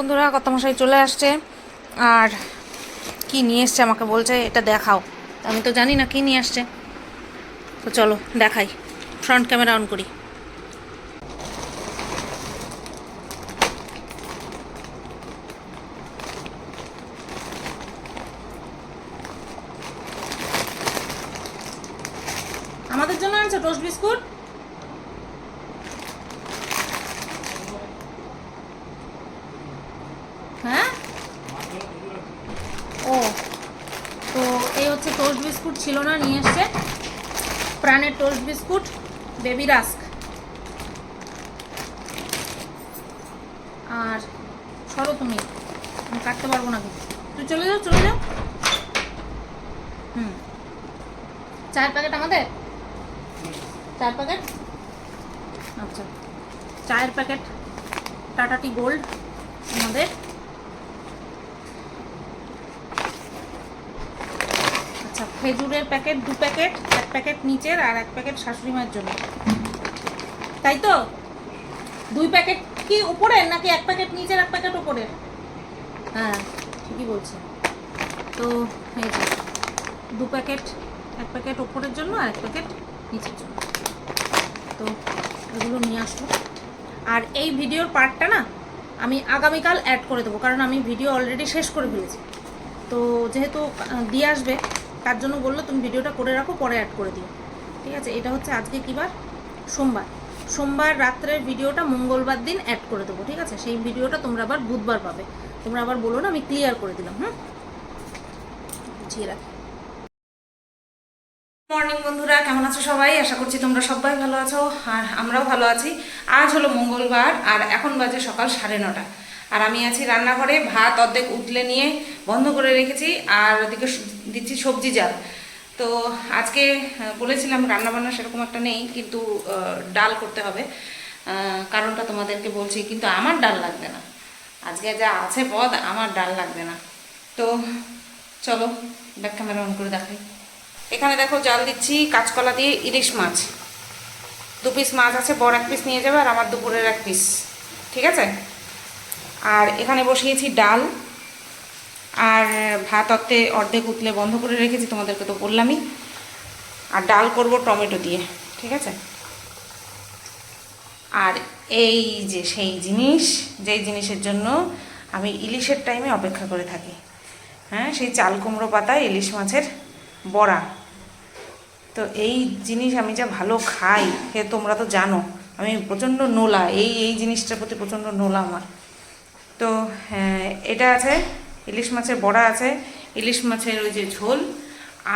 বন্ধুরা কত মশাই চলে আসছে। আর কি নিয়ে এসছে আমাকে বলছে, এটা দেখাও। আমি তো জানি না কি নিয়ে আসছে। তো চলো, দেখাই। ফ্রন্ট ক্যামেরা অন করি। আমাদের জন্য আনছো টোস্ট বিস্কুট হ্যাঁ ও তো এই হচ্ছে টোস্ট বিস্কুট ছিল না, নিয়ে এসছে প্রাণের টোস্ট বিস্কুট, বেবি রাস্ক। আর সরো তুমি, আমি কাটতে পারব না কিন্তু। তুই চলে যাও চলে যাও। হুম। চায়ের প্যাকেট আমাদের? চায়ের প্যাকেট? আচ্ছা। চায়ের প্যাকেট, টাটা টি গোল্ড, আমাদের। আচ্ছা খেজুরের প্যাকেট, দু প্যাকেট, এক প্যাকেট নিচের আর এক প্যাকেট শাশুড়ি মায়ের জন্য। তাই তো? দুই প্যাকেট কি উপরের নাকি এক প্যাকেট নিচের, এক প্যাকেট উপরের? হ্যাঁ ঠিকই বলছে। তো দু প্যাকেট, এক প্যাকেট ওপরের জন্য আর এক প্যাকেট নিচের জন্য। তো, এগুলো নিয়ে আসব। আর এই ভিডিওর পার্টটা না, আমি আগামীকাল অ্যাড করে দেবো, কারণ আমি ভিডিও অলরেডি শেষ করে ফেলেছি। তো, যেহেতু দিয়ে আসবে তার জন্য বলল, তুমি ভিডিওটা করে রাখো, পরে অ্যাড করে দিও। ঠিক আছে, এটা হচ্ছে আজকে কী বার? সোমবার। সোমবার রাত্রের ভিডিওটা মঙ্গলবার দিন অ্যাড করে দেবো, ঠিক আছে? সেই ভিডিওটা তোমরা আবার বুধবার পাবে। তোমরা আবার বলো না, আমি ক্লিয়ার করে দিলাম, হুম? বুঝিয়ে রাখি। মর্নিং বন্ধুরা, কেমন আছো সবাই? আশা করছি তোমরা সবাই ভালো আছো, আর আমরাও ভালো আছি। আজ হলো মঙ্গলবার, আর এখন বাজে সকাল সাড়ে নটা। আর আমি আছি রান্নাঘরে, ভাত অর্ধেক উতলে নিয়ে বন্ধ করে রেখেছি, আর ওদিকে দিচ্ছি সবজি জাল। তো আজকে বলেছিলাম রান্নাবান্না সেরকম একটা নেই, কিন্তু ডাল করতে হবে। কারণটা তোমাদেরকে বলছি, কিন্তু আমার ডাল লাগবে না। আজকে যা আছে পদ, আমার ডাল লাগবে না। তো চলো, ব্যাক ক্যামেরা অন করে দেখাই। এখানে দেখো জাল দিচ্ছি, কাঁচকলা দিয়ে ইলিশ মাছ। দু পিস মাছ আছে, বড় এক পিস নিয়ে যাবে, আর আমার দুপুরের এক পিস ঠিক আছে? আর এখানে বসিয়েছি ডাল। আর ভাত অর্ধে, অর্ধেক উতলে বন্ধ করে রেখেছি, তোমাদেরকে তো বললামই। আর ডাল করব টমেটো দিয়ে, ঠিক আছে? আর এই যে সেই জিনিস, যেই জিনিসের জন্য আমি ইলিশের টাইমে অপেক্ষা করে থাকি। হ্যাঁ সেই চাল কুমড়ো পাতায় ইলিশ মাছের বড়া। তো এই জিনিস আমি যা ভালো খাই সে তোমরা তো জানো, আমি প্রচণ্ড নোলা, এই এই জিনিসটার প্রতি প্রচণ্ড নোলা আমার। তো হ্যাঁ, এটা আছে ইলিশ মাছের বড়া আছে ইলিশ মাছের ওই যে ঝোল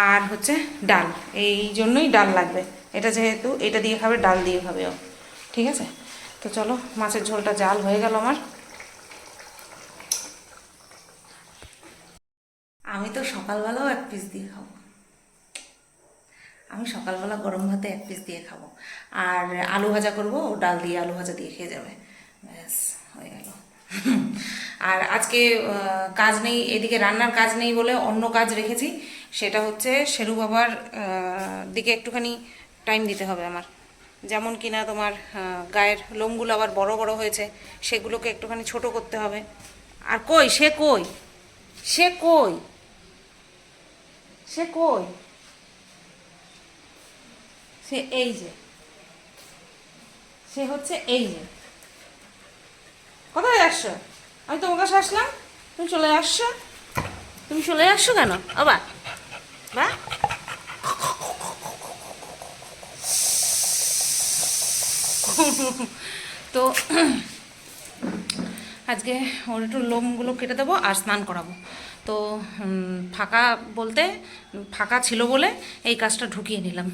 আর হচ্ছে ডাল এই জন্যই ডাল লাগবে। এটা যেহেতু এটা দিয়ে খাবে ডাল দিয়ে খাবে ঠিক আছে? তো চলো মাছের ঝোলটা জাল হয়ে গেল আমার। আমি তো সকালবেলাও এক পিস দিয়ে খাব। আমি সকালবেলা গরম ভাতে এক পিস দিয়ে খাব। আর আলু ভাজা করব ও ডাল দিয়ে আলু ভাজা দিয়ে খেয়ে যাবে। ব্যাস। আর আজকে কাজ নেই, এদিকে রান্নার কাজ নেই বলে অন্য কাজ রেখেছি। সেটা হচ্ছে শেরু বাবার দিকে একটুখানি টাইম দিতে হবে আমার। যেমন কিনা তোমার গায়ের লোমগুলো আবার বড় বড় হয়েছে, সেগুলোকে একটুখানি ছোট করতে হবে। আর কই, সে কই? সে কই? সে কই? সে এই যে। সে হচ্ছে এই যে। কোথায় আসছো? আমি তোমার কাছে আসলাম। তুমি চলে আসছো। তুমি চলে আসছো কেন? আবার? বা? তো আজকে ওর একটু লোমগুলো কেটে দেবো আর স্নান করাবো। তো ফাঁকা বলতে ফাঁকা ছিল বলে এই কাজটা ঢুকিয়ে নিলাম।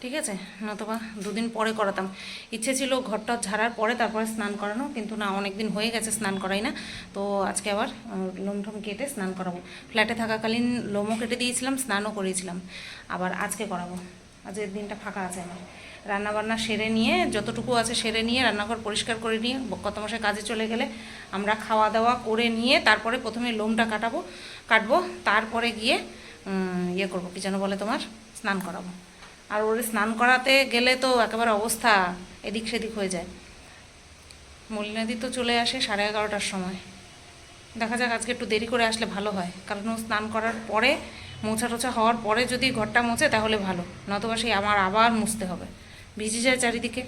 ঠিক আছে? নতুবা দুদিন পরে করাতাম। ইচ্ছে ছিল ঘরটা ঝাড়ার পরে তারপরে স্নান করানো, কিন্তু না অনেক দিন হয়ে গেছে স্নান করাই না। তো আজকে আবার লোম ঠোম কেটে স্নান করাবো। ফ্ল্যাটে থাকাকালীন লোমও কেটে দিয়েছিলাম, স্নানও করিয়েছিলাম আবার আজকে করাবো। আজকের দিনটা ফাঁকা আছে আমার। রান্নাবান্না সেরে নিয়ে, যতটুকু আছে সেরে নিয়ে, রান্নাঘর পরিষ্কার করে নিয়ে কত মাসে কাজে চলে গেলে আমরা খাওয়া দাওয়া করে নিয়ে তারপরে প্রথমে লোমটা কাটাবো, কাটবো, তারপরে গিয়ে ইয়ে করব, কি যেন বলে তোমার, স্নান করাবো। আর ওর স্নান করাতে গেলে তো একেবারে অবস্থা এদিক সেদিক হয়ে যায়। মলিনাদি তো চলে আসে সাড়ে এগারোটার সময়। দেখা যাক আজকে একটু দেরি করে আসলে ভালো হয়, কারণ ও স্নান করার পরে মোছা টোছা হওয়ার পরে যদি ঘরটা মোছে তাহলে ভালো নতবা সেই আমার আবার মুছতে হবে। ভিজে যায় চারিদিকে।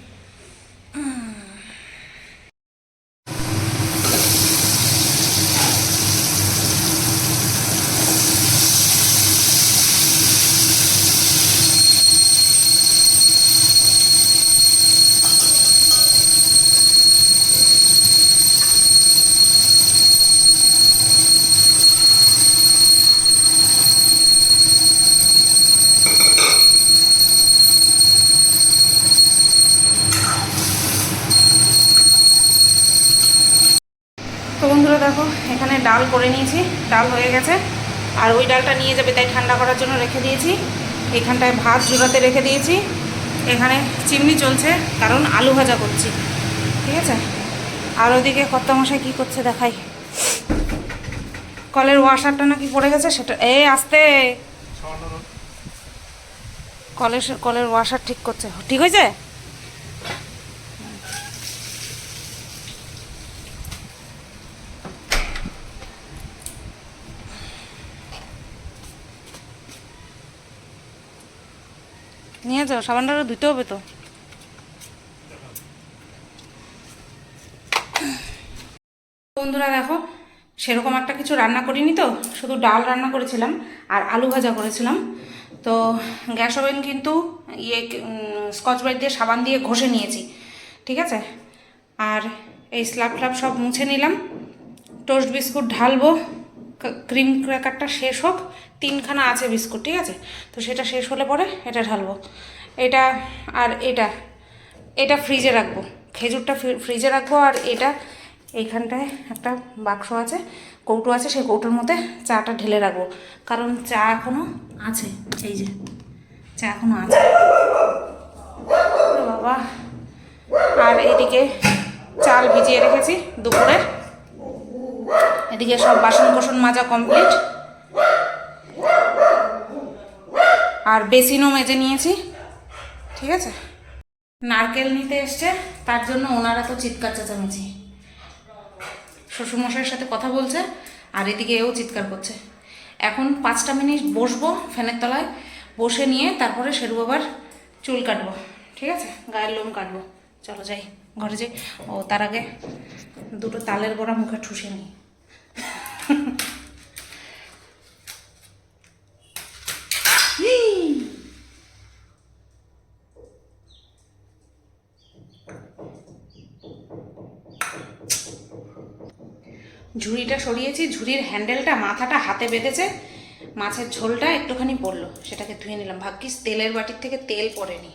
তো বন্ধুরা দেখো এখানে ডাল করে নিয়েছি ডাল হয়ে গেছে। আর ওই ডালটা নিয়ে যাবে তাই ঠান্ডা করার জন্য রেখে দিয়েছি। এখানটায় ভাত জোড়াতে রেখে দিয়েছি। এখানে চিমনি চলছে কারণ আলু ভাজা করছি। ঠিক আছে? আর ওদিকে কর্তামশাই কী করছে দেখাই। কলের ওয়াশারটা নাকি পড়ে গেছে সেটা এ আসতে। কলের কলের ওয়াশার ঠিক করছে। ঠিক হয়েছে? নিয়ে যাও, সাবানটা ধুতে হবে তো। বন্ধুরা দেখো, সেরকম একটা কিছু রান্না করিনি তো, শুধু ডাল রান্না করেছিলাম আর আলু ভাজা করেছিলাম। তো গ্যাস ওভেন কিন্তু ইয়ে স্কচ ব্রাইট দিয়ে সাবান দিয়ে ঘষে নিয়েছি, ঠিক আছে? আর এই স্ল্যাব ফ্ল্যাব সব মুছে নিলাম। টোস্ট বিস্কুট ঢালবো। ক্রিম ক্র্যাকারটা শেষ হোক, তিনখানা আছে বিস্কুট, ঠিক আছে? তো সেটা শেষ হলে পরে এটা ঢালবো। এটা আর এটা এটা ফ্রিজে রাখব। খেজুরটা ফ্রি- ফ্রিজে রাখব আর এটা, এইখানটায় একটা বাক্স আছে, কৌটো আছে, সেই কৌটোর মধ্যে চাটা ঢেলে রাখব। কারণ চা এখনও আছে, এই যে, চা এখনও আছে। বাবা। আর এদিকে চাল ভিজিয়ে রেখেছি দুপুরের। এদিকে সব বাসন কোসন মাজা কমপ্লিট। আর বেসিনও মেজে নিয়েছি। ঠিক আছে? নারকেল নিতে এসছে, তার জন্য ওনারা তো চিৎকার চেঁচামেচি। শ্বশুরমশাইয়ের সাথে কথা বলছে, আর এদিকে এও চিৎকার করছে। এখন পাঁচটা মিনিট বসবো ফ্যানের তলায়, বসে নিয়ে তারপরে সেরু আবার চুল কাটবো। ঠিক আছে? গায়ের লোম কাটবো। চলো যাই, ঘরে যাই। ও, তার আগে দুটো তালের বড়া মুখে ঠুসে নিই। ঝুড়িটা সরিয়েছি, ঝুড়ির হ্যান্ডেলটা মাথাটা হাতে বেঁধেছে, মাছের ঝোলটা একটুখানি পড়ল, সেটাকে ধুয়ে নিলাম। ভাগ্যিস তেলের বাটির থেকে তেল পড়েনি।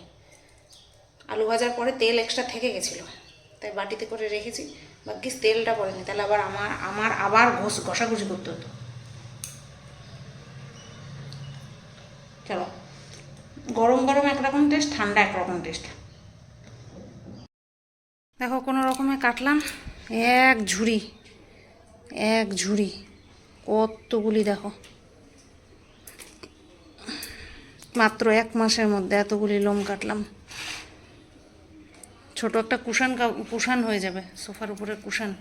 আলু ভাজার পরে তেল এক্সট্রা থেকে গেছিল, তাই বাটিতে করে রেখেছি। ভাগ্যিস তেলটা পড়েনি তাহলে আবার আমার আমার আবার ঘষ, ঘষাঘষি করতে হতো। চলো। গরম গরম একরকম টেস্ট ঠান্ডা একরকম টেস্ট দেখো, কোনো রকমে কাটলাম। এক ঝুড়ি এক ঝুড়ি। কতগুলি দেখো। মাত্র এক মাসের মধ্যে এতগুলি লোম কাটলাম। ছোট একটা কুশান কুশান হয়ে যাবে, সোফার উপরে কুশান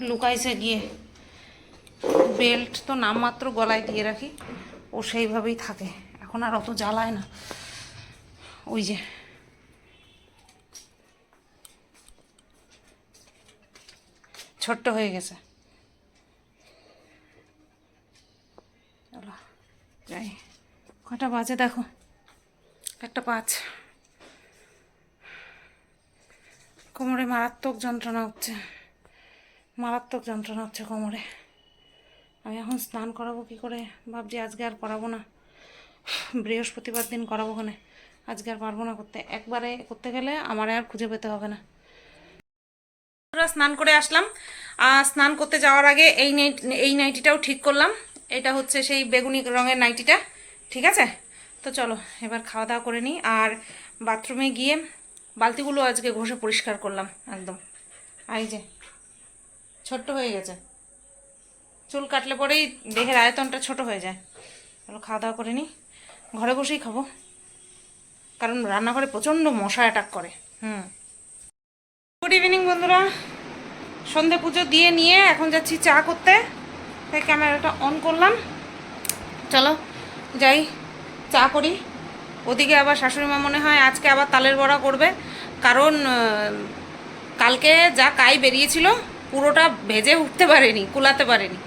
লুকাইছে গিয়ে। বেল্ট তো নামমাত্র গলায় দিয়ে রাখি, ও সেইভাবেই থাকে। এখন আর অত জ্বালায় না। ওই যে। ছোট্ট হয়ে গেছে। চলো, যাই। কটা বাজে দেখো? একটা পাঁচ। কোমরে মারাত্মক যন্ত্রণা হচ্ছে। মারাত্মক যন্ত্রণা হচ্ছে কোমরে। আমি এখন স্নান করাবো কি করে? ভাবছি আজকে আর করাবো না। বৃহস্পতিবার দিন করাবো ওখানে। আজকে আর পারব না করতে। একবারে করতে গেলে আমার আর খুঁজে পেতে হবে না। স্নান করে আসলাম। আর স্নান করতে যাওয়ার আগে এই নাইট এই নাইটিটাও ঠিক করলাম। এটা হচ্ছে সেই বেগুনি রঙের নাইটিটা ঠিক আছে? তো চলো, এবার খাওয়া দাওয়া করে নিই। আর বাথরুমে গিয়ে বালতিগুলো আজকে ঘষে পরিষ্কার করলাম, একদম। এই যে, ছোট্ট হয়ে গেছে। চুল কাটলে পরেই দেহের আয়তনটা ছোট হয়ে যায়। চলো খাওয়া দাওয়া করে নিই ঘরে বসেই খাব। কারণ রান্নাঘরে প্রচণ্ড মশা অ্যাটাক করে। হুম। গুড ইভিনিং বন্ধুরা। সন্ধে পুজো দিয়ে নিয়ে এখন যাচ্ছি চা করতে। তাই ক্যামেরাটা অন করলাম। চলো, যাই, চা করি। ওদিকে আবার শাশুড়ি মা মনে হয় আজকে আবার তালের বড়া করবে। কারণ কালকে যা কাই বেরিয়েছিল, পুরোটা ভেজে উঠতে পারেনি, কুলাতে পারেনি।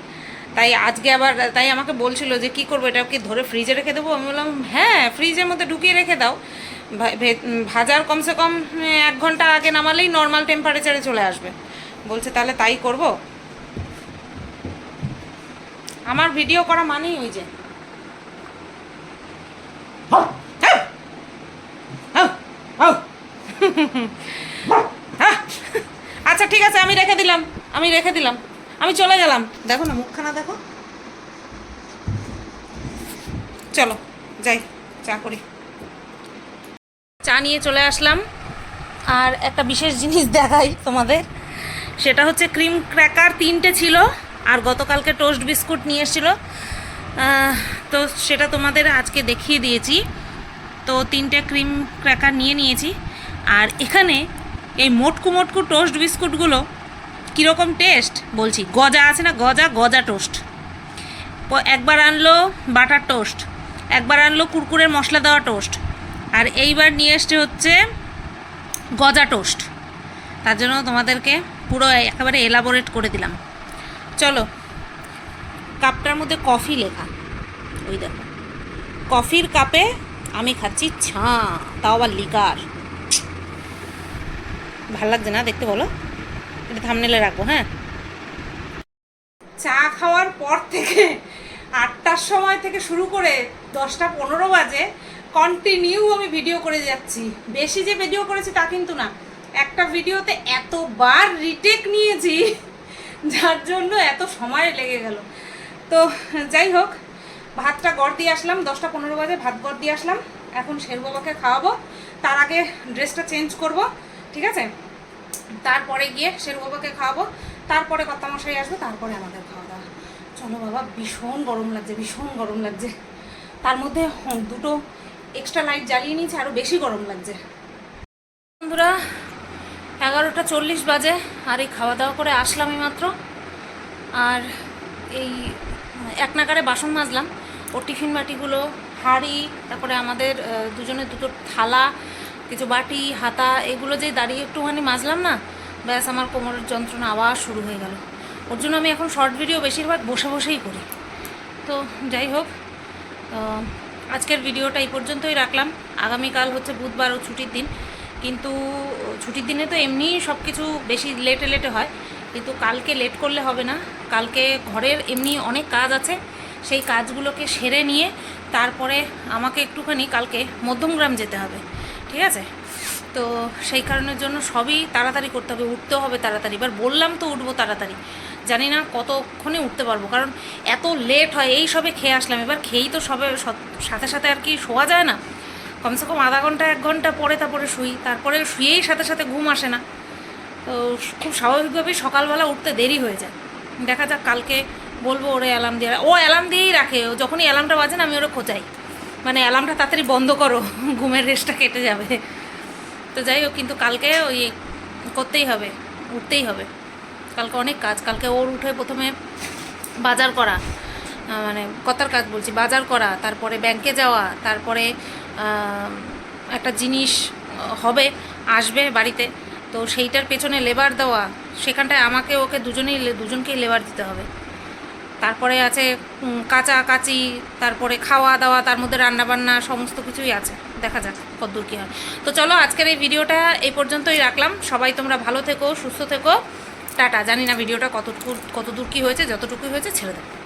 তাই আজকে আবার, তাই আমাকে বলছিল যে কি করব, এটা কি ধরে ফ্রিজে রেখে দেবো? আমি বললাম হ্যাঁ ফ্রিজের মধ্যে ঢুকিয়ে রেখে দাও। ভাজার কমসে কম এক ঘণ্টা আগে নামালেই নর্মাল টেম্পারেচারে চলে আসবে। বলছে, তাহলে তাই করব? আমার ভিডিও করা মানেই ওই যে আচ্ছা ঠিক আছে, আমি রেখে দিলাম, আমি রেখে দিলাম। আমি চলে গেলাম। দেখো না, মুখখানা দেখো। চলো, যাই, চা করি। চা নিয়ে চলে আসলাম। আর একটা বিশেষ জিনিস দেখাই তোমাদের। সেটা হচ্ছে ক্রিম ক্র্যাকার তিনটে ছিল, আর গতকালকে টোস্ট বিস্কুট নিয়ে এসেছিল। তো সেটা তোমাদের আজকে দেখিয়ে দিয়েছি। তো তিনটে ক্রিম ক্র্যাকার নিয়ে নিয়েছি। আর এখানে এই মোটকু মোটকু টোস্ট বিস্কুটগুলো কীরকম টেস্ট? বলছি, গজা আছে না গজা? গজা টোস্ট। একবার আনলো বাটার টোস্ট, একবার আনলো কুরকুরের মশলা দেওয়া টোস্ট, আর এইবার নিয়ে এসছে হচ্ছে গজা টোস্ট। তার জন্য তোমাদেরকে পুরো একেবারে এলাবোরেট করে দিলাম। চলো, কাপটার মধ্যে কফি লেখা। ওই দেখো, কফির কাপে আমি খাচ্ছি ছা, তাও আবার লিকার। ভালো লাগছে না দেখতে বলো? এটা থামনেলে রাখব হ্যাঁ? চা খাওয়ার পর থেকে আটটার সময় থেকে শুরু করে দশটা পনেরো বাজে কন্টিনিউ আমি ভিডিও করে যাচ্ছি। বেশি যে ভিডিও করেছি তা কিন্তু না। একটা ভিডিওতে এতবার রিটেক নিয়েছি, যার জন্য এত সময় লেগে গেল। তো যাই হোক, ভাতটা গড় দিয়ে আসলাম, দশটা পনেরো বাজে ভাত গড় দিয়ে আসলাম। এখন শের বাবাকে খাওয়াবো, তার আগে ড্রেসটা চেঞ্জ করব, ঠিক আছে? তারপরে গিয়ে শের বাবাকে খাওয়াবো, তারপরে কর্তামশাই আসবে, তারপরে আমাদের খাওয়া দাওয়া। চলো বাবা, ভীষণ গরম লাগছে, ভীষণ গরম লাগছে। তার মধ্যে দুটো এক্সট্রা লাইট জ্বালিয়ে নিয়েছে আরও বেশি গরম লাগছে। বন্ধুরা, এগারোটা চল্লিশ বাজে, আর এই খাওয়া দাওয়া করে আসলাম এই মাত্র। আর এই এক নাগারে বাসন মাজলাম, ওর টিফিন বাটিগুলো, হাঁড়ি, তারপরে আমাদের দুজনের দুটো থালা কিছু বাটি, হাতা, এগুলো যে দাঁড়িয়ে একটুখানি মাজলাম না, ব্যাস আমার কোমরের যন্ত্রণা আবার শুরু হয়ে গেল। ওর জন্য আমি এখন শর্ট ভিডিও বেশিরভাগ বসে বসেই করি। তো যাই হোক আজকের ভিডিওটা এই পর্যন্তই রাখলাম। আগামীকাল হচ্ছে বুধবার ও ছুটির দিন। কিন্তু ছুটির দিনে তো এমনিই সব কিছু বেশি লেটে লেটে হয়। কিন্তু কালকে লেট করলে হবে না। কালকে ঘরের এমনি অনেক কাজ আছে। সেই কাজগুলোকে সেরে নিয়ে তারপরে আমাকে একটুখানি কালকে মধ্যমগ্রাম যেতে হবে। ঠিক আছে? তো সেই কারণের জন্য সবই তাড়াতাড়ি করতে হবে উঠতে হবে তাড়াতাড়ি। এবার বললাম তো উঠবো তাড়াতাড়ি। জানি না কতক্ষণে উঠতে পারব, কারণ এত লেট হয়, এই সবে খেয়ে আসলাম। এবার খেয়েই তো সবে সাথে সাথে আর কি শোয়া যায় না। কমসে কম আধা ঘণ্টা, এক ঘণ্টা পরে তারপরে শুই। তারপরে শুয়েই সাথে সাথে ঘুম আসে না। তো খুব স্বাভাবিকভাবেই সকালবেলা উঠতে দেরি হয়ে যায়। দেখা যাক কালকে বলব ওরে অ্যালার্ম দিয়ে ও অ্যালার্ম দিয়েই রাখে। ও যখনই অ্যালার্মটা বাজে না, আমি ওরা খোঁচাই। মানে অ্যালার্মটা তাড়াতাড়ি বন্ধ করো, ঘুমের রেস্টটা কেটে যাবে। তো যাই হোক, কিন্তু কালকে ওই করতেই হবে, উঠতেই হবে। কালকে অনেক কাজ, কালকে ওর উঠে প্রথমে বাজার করা মানে কথার কাজ বলছি, বাজার করা, তারপরে ব্যাংকে যাওয়া, তারপরে একটা জিনিস হবে, আসবে বাড়িতে। তো সেইটার পেছনে লেবার দেওয়া, সেখানটায় আমাকে, ওকে দুজনেই, দুজনকেই লেবার দিতে হবে। তারপরে আছে কাঁচা কাচা তারপরে খাওয়া দাওয়া, তার মধ্যে রান্না বান্না সমস্ত কিছুই আছে। দেখা যাক কতদূর কী হয়। তো চলো আজকের এই ভিডিওটা এই পর্যন্তই রাখলাম। সবাই তোমরা ভালো থেকো, সুস্থ থেকো। টাটা। জানি না ভিডিওটা কতটুকু, কতদূর কী হয়েছে, যতটুকুই হয়েছে ছেড়ে দেবো